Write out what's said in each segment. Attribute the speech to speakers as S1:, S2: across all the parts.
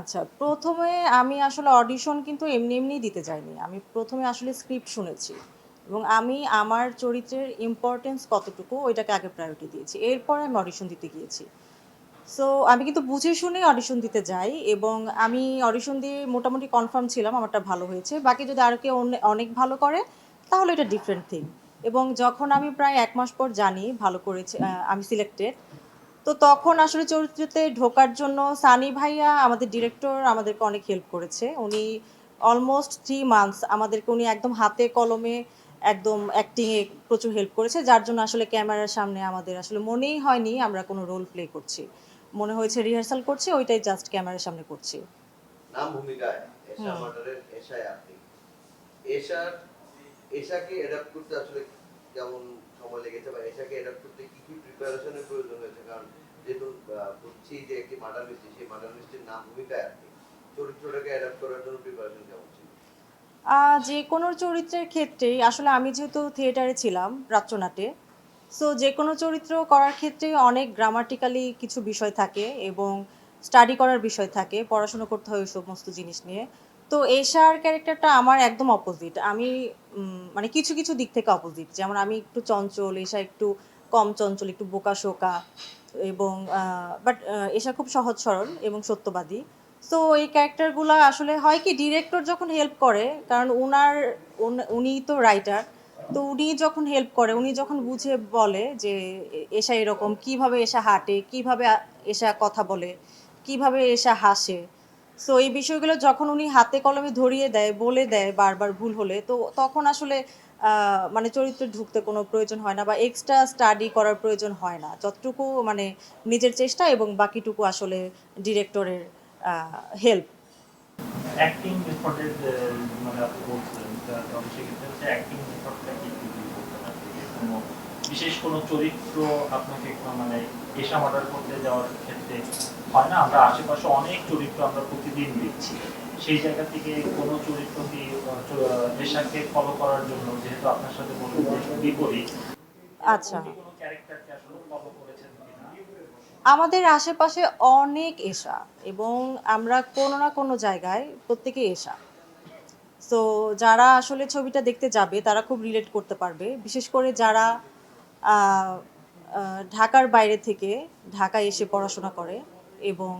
S1: আচ্ছা প্রথমে আমি আসলে অডিশন কিন্তু এমনি এমনি দিতে যাইনি। আমি প্রথমে আসলে স্ক্রিপ্ট শুনেছি এবং আমি আমার চরিত্রের ইম্পর্টেন্স কতটুকু ওইটাকে আগে প্রায়োরিটি দিয়েছি। এরপর আমি অডিশন দিতে গিয়েছি। সো আমি কিন্তু বুঝে শুনে অডিশন দিতে যাই এবং আমি অডিশন দিয়ে মোটামুটি কনফার্ম ছিলাম আমারটা ভালো হয়েছে। বাকি যদি আর কেউ অনেক ভালো করে, তাহলে এটা ডিফারেন্ট থিং এবং যখন আমি প্রায় এক মাস পর জানি, ভালো করেছে আমি সিলেক্টেড তো তখন আসলে চরিত্রতে ঢোকার জন্য সানি ভাইয়া আমাদের ডিরেক্টর আমাদেরকে অনেক হেল্প করেছে। উনি অলমোস্ট থ্রি মান্থস আমাদেরকে উনি একদম হাতে কলমে একদম অ্যাক্টিংয়ে প্রচুর হেল্প করেছে যার জন্য আসলে ক্যামেরার সামনে আমাদের আসলে মনেই হয়নি আমরা কোনো রোল প্লে করছি। মনে হয়েছে রিহার্সাল করছি ওইটাই জাস্ট ক্যামেরার সামনে করছি।
S2: নাম ভূমিকায় এশা এশায় আপনি। এশার এশাকে অ্যাডাপ্ট করতে আসলে কেমন সময় লেগেছে বা এশাকে অ্যাডাপ্ট করতে কি কি প্রিপারেশনের প্রয়োজন হয়েছে, কারণ যেহেতু বুঝছি যে একটি মার্ডার মিস্ট্রি সেই মার্ডার মিস্ট্রির নাম ভূমিকায় আপনি চরিত্রটাকে অ্যাডাপ্ট করার জন্য প্রিপারেশন
S1: যে কোনো চরিত্রের ক্ষেত্রেই, আসলে আমি যেহেতু থিয়েটারে ছিলাম প্রাচ্যনাটে সো যে কোনো চরিত্র করার ক্ষেত্রে অনেক গ্রামাটিক্যালি কিছু বিষয় থাকে এবং স্টাডি করার বিষয় থাকে, পড়াশোনা করতে হয় ওই সমস্ত জিনিস নিয়ে। তো এশার ক্যারেক্টারটা আমার একদম অপোজিট আমি মানে কিছু কিছু দিক থেকে অপোজিট যেমন আমি একটু চঞ্চল, এশা একটু কম চঞ্চল, একটু বোকা শোকা এবং বাট এসা খুব সহজ সরল এবং সত্যবাদী। তো এই ক্যারেক্টারগুলো আসলে হয় কি ডিরেক্টর যখন হেল্প করে, কারণ উনার, উনি তো রাইটার তো উনি যখন হেল্প করে, উনি যখন বুঝে বলে যে, এসা এরকম, কীভাবে এসা হাঁটে, কীভাবে এসা কথা বলে, কীভাবে এসা হাসে সো এই বিষয়গুলো যখন উনি হাতে কলমে ধরিয়ে দেয়, বলে দেয় বারবার ভুল হলে, তো তখন আসলে মানে চরিত্রে ঢুকতে কোনো প্রয়োজন হয় না বা এক্সট্রা স্টাডি করার প্রয়োজন হয় না। যতটুকু মানে নিজের চেষ্টা এবং বাকিটুকু আসলে ডিরেক্টরের হেল্প
S3: অ্যাক্টিং মানে আপনি বলছিলেন অ্যাক্টিং কি বিশেষ কোনো চরিত্র আপনাকে মানে পেশা অর্ডার করতে যাওয়ার ক্ষেত্রে হয় না? আমরা আশেপাশে অনেক চরিত্র আমরা প্রতিদিন দেখছি। সেই জায়গা থেকে কোনো চরিত্র কি আহ, চ- আহ, পেশাকে ফলো করার জন্য যেহেতু আপনার সাথে বলুন বিপরীত
S1: আচ্ছা। আমাদের আশেপাশে অনেক এশা এবং আমরা কোনো না কোনো জায়গায় প্রত্যেকে এশা। তো যারা আসলে ছবিটা দেখতে যাবে তারা খুব রিলেট করতে পারবে। বিশেষ করে যারা ঢাকার বাইরে থেকে ঢাকায় এসে পড়াশোনা করে এবং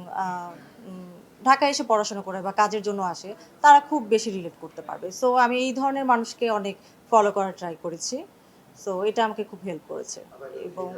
S1: ঢাকায় এসে পড়াশোনা করে বা কাজের জন্য আসে, তারা খুব বেশি রিলেট করতে পারবে। সো আমি এই ধরনের মানুষকে অনেক ফলো করার ট্রাই করেছি। সো এটা আমাকে খুব হেল্প করেছে।
S2: এবং